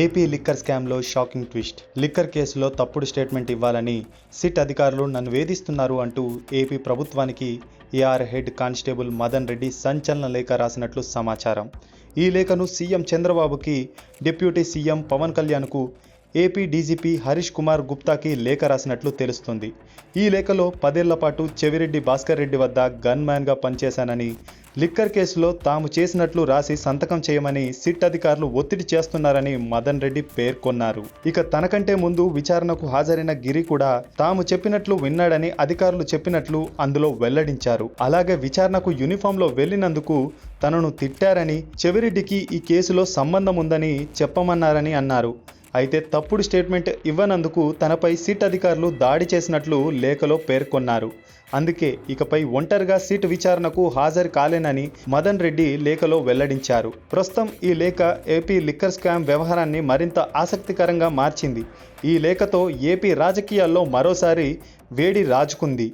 AP liquor స్కామ్లో shocking twist. Liquor కేసులో తప్పుడు స్టేట్మెంట్ ఇవ్వాలని సిట్ అధికారులు నన్ను వేధిస్తున్నారు అంటూ ఏపీ ప్రభుత్వానికి AR head constable Madan Reddy సంచలన లేఖ రాసినట్లు సమాచారం. ఈ లేఖను సీఎం చంద్రబాబుకి డిప్యూటీ సీఎం పవన్ కళ్యాణ్కు ఏపీ డీజీపీ హరీష్ కుమార్ గుప్తాకి లేఖ రాసినట్లు తెలుస్తుంది. ఈ లేఖలో పదేళ్ళ పాటు చెవిరెడ్డి భాస్కర్ రెడ్డి వద్ద గన్మ్యాన్గా పనిచేశానని లిక్కర్ కేసులో తాము చేసినట్లు రాసి సంతకం చేయమని సిట్ అధికారులు ఒత్తిడి చేస్తున్నారని మదన్ రెడ్డి పేర్కొన్నారు. ఇక తనకంటే ముందు విచారణకు హాజరైన గిరి కూడా తాము చెప్పినట్లు విన్నాడని అధికారులు చెప్పినట్లు అందులో వెల్లడించారు. అలాగే విచారణకు యూనిఫామ్లో వెళ్ళినందుకు తనను తిట్టారని చెవిరెడ్డికి ఈ కేసులో సంబంధం ఉందని చెప్పమన్నారని అన్నారు. అయితే తప్పుడు స్టేట్మెంట్ ఇవ్వనందుకు తనపై సిట్ అధికారులు దాడి చేసినట్లు లేఖలో పేర్కొన్నారు. అందుకే ఇకపై ఒంటరిగా సిట్ విచారణకు హాజరు కాలేనని మదన్ రెడ్డి లేఖలో వెల్లడించారు. ప్రస్తుతం ఈ లేఖ ఏపీ లిక్కర్ స్కామ్ వ్యవహారాన్ని మరింత ఆసక్తికరంగా మార్చింది. ఈ లేఖతో ఏపీ రాజకీయాల్లో మరోసారి వేడి రాజుకుంది.